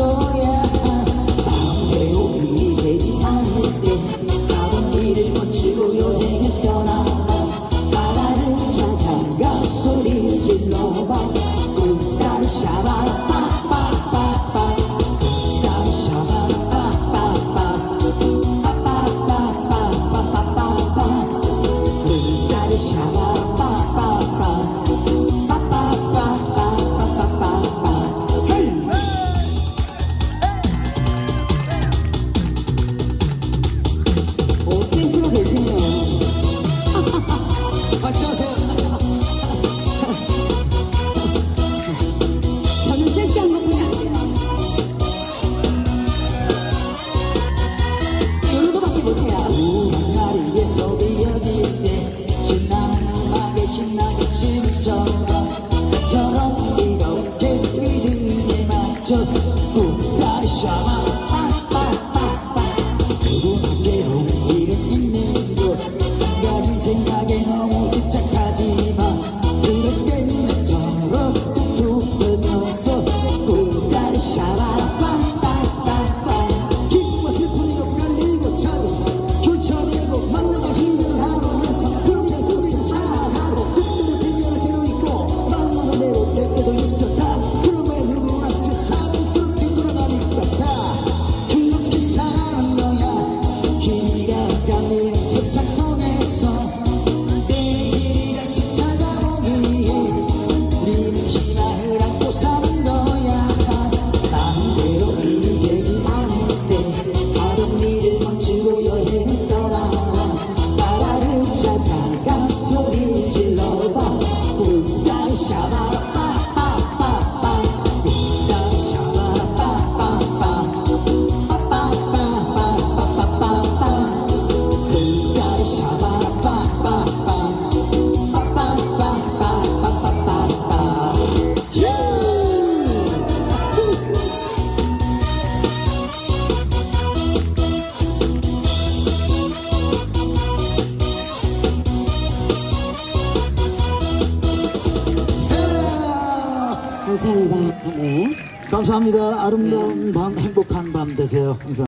거야. 아무래도 이 되지 않을 때 하던 일을 고치고 여행을 떠나. 바다를 찾아가 소리 질러봐. 꿈따리 샤바라 빠빠빠빠. 꿈따리 샤바라 빠빠빠. 빠빠빠빠빠빠빠. 꿈따리 샤바라 Just por dar chamar การเมืองสุดซัก 감사합니다. 네. 감사합니다. 아름다운 밤, 행복한 밤 되세요. 항상.